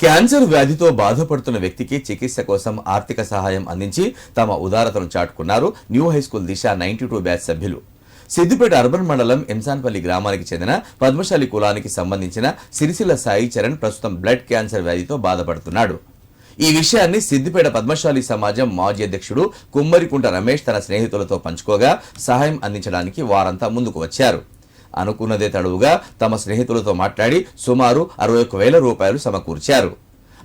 Cancer వ్యాధితో బాధపడుతున్న వ్యక్తికి చికిత్స కోసం ఆర్థిక సహాయం అందించి తమ ఉదారతను చాటుకున్నారు న్యూ హైస్కూల్ దిశ నైన్టీ టూ బ్యాచ్ సభ్యులు. సిద్దిపేట అర్బన్ మండలం ఎంసాన్పల్లి గ్రామానికి చెందిన పద్మశాలి కులానికి సంబంధించిన సిరిసిల్ల సాయి చరణ్ ప్రస్తుతం బ్లడ్ క్యాన్సర్ వ్యాధితో బాధపడుతున్నాడు. ఈ విషయాన్ని సిద్దిపేట పద్మశాలి సమాజం మాజీ అధ్యక్షుడు కుమ్మరికుంట రమేష్ తన స్నేహితులతో పంచుకోగా సహాయం అందించడానికి వారంతా ముందుకు వచ్చారు. అనుకున్నదే తడువుగా తమ స్నేహితులతో మాట్లాడి సుమారు అరవై ఒక్క వేల రూపాయలు సమకూర్చారు.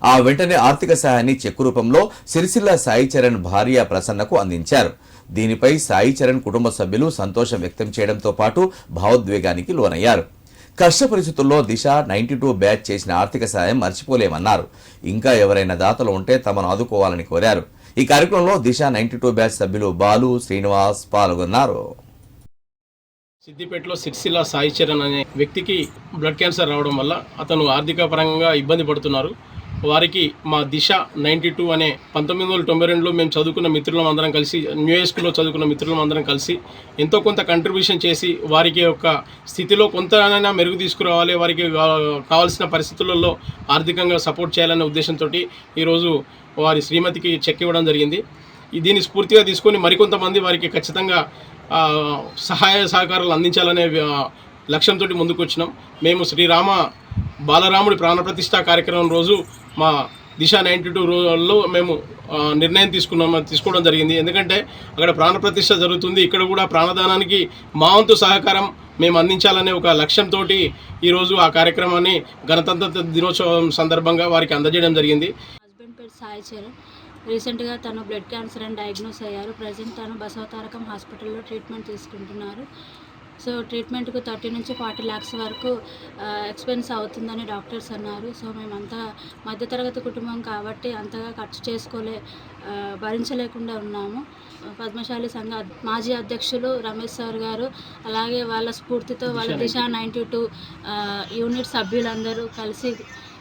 ఆ వెంటనే ఆర్థిక సహాయాన్ని చెక్కు రూపంలో సిరిసిల్ల సాయి చరణ్ భార్య ప్రసన్నకు అందించారు. దీనిపై సాయి చరణ్ కుటుంబ సభ్యులు సంతోషం వ్యక్తం చేయడంతో పాటు భావోద్వేగానికి లోనయ్యారు. కష్ట పరిస్థితుల్లో దిశ నైన్టీ టూ బ్యాచ్ చేసిన ఆర్థిక సహాయం మర్చిపోలేమన్నారు. ఇంకా ఎవరైనా దాతలు ఉంటే తమను ఆదుకోవాలని కోరారు. ఈ కార్యక్రమంలో దిశ నైన్టీ టూ బ్యాచ్ సభ్యులు బాలు శ్రీనివాస్ పాల్గొన్నారు. సిద్దిపేటలో సిరిసిల్ల సాయి చరణ్ అనే వ్యక్తికి బ్లడ్ క్యాన్సర్ రావడం వల్ల అతను ఆర్థిక పరంగా ఇబ్బంది పడుతున్నారు. వారికి మా దిశ నైంటీ టూ అనే పంతొమ్మిది వందల తొంభై రెండులో మేము చదువుకున్న మిత్రులం అందరం కలిసి న్యూ స్కూల్లో చదువుకున్న మిత్రులం అందరం కలిసి ఎంతో కొంత కంట్రిబ్యూషన్ చేసి వారికి యొక్క స్థితిలో కొంతనైనా మెరుగు తీసుకురావాలి వారికి కావాల్సిన పరిస్థితులలో ఆర్థికంగా సపోర్ట్ చేయాలనే ఉద్దేశంతో ఈరోజు వారి శ్రీమతికి చెక్ ఇవ్వడం జరిగింది. దీన్ని స్ఫూర్తిగా తీసుకొని మరికొంతమంది వారికి ఖచ్చితంగా సహాయ సహకారాలు అందించాలనే లక్ష్యంతో ముందుకు వచ్చినాం మేము శ్రీరామ బాలరాముడి ప్రాణప్రతిష్ఠ కార్యక్రమం రోజు మా దిశ నైంటీ టూ రోజుల్లో మేము నిర్ణయం తీసుకున్నాం తీసుకోవడం జరిగింది. ఎందుకంటే అక్కడ ప్రాణప్రతిష్ఠ జరుగుతుంది. ఇక్కడ కూడా ప్రాణదానానికి మా వంతు సహకారం మేము అందించాలనే ఒక లక్ష్యంతో ఈరోజు ఆ కార్యక్రమాన్ని గణతంత్ర దినోత్సవం సందర్భంగా వారికి అందజేయడం జరిగింది. హస్బెండ్ పేరు సాయి చరణ్. రీసెంట్గా తను బ్లడ్ క్యాన్సర్ అని డయాగ్నోస్ అయ్యారు. ప్రజెంట్ తను బసవతారకం హాస్పిటల్లో ట్రీట్మెంట్ తీసుకుంటున్నారు. సో ట్రీట్మెంట్కు థర్టీ నుంచి ఫార్టీ ల్యాక్స్ వరకు ఎక్స్పెన్స్ అవుతుందని డాక్టర్స్ అన్నారు. సో మేమంతా మధ్యతరగతి కుటుంబం కాబట్టి అంతగా ఖర్చు చేసుకోలే భరించలేకుండా ఉన్నాము. పద్మశాలి సంఘ మాజీ అధ్యక్షులు రమేష్ సార్ గారు అలాగే వాళ్ళ స్ఫూర్తితో వాళ్ళ దిశ నైంటీ టూ యూనిట్ సభ్యులందరూ కలిసి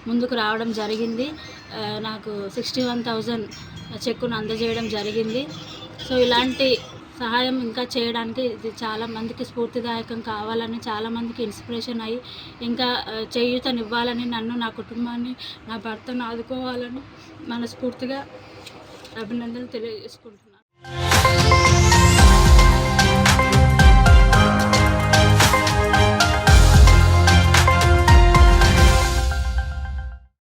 ముందుకు రావడం జరిగింది. నాకు సిక్స్టీ వన్ థౌజండ్ చెక్కును అందజేయడం జరిగింది. సో ఇలాంటి సహాయం ఇంకా చేయడానికి ఇది చాలామందికి స్ఫూర్తిదాయకం కావాలని చాలామందికి ఇన్స్పిరేషన్ అయ్యి ఇంకా ఆ, చేయూతనివ్వాలని నన్ను నా కుటుంబాన్ని నా భర్తను ఆదుకోవాలని మనస్ఫూర్తిగా అభినందనలు తెలియజేసుకుంటున్నాను.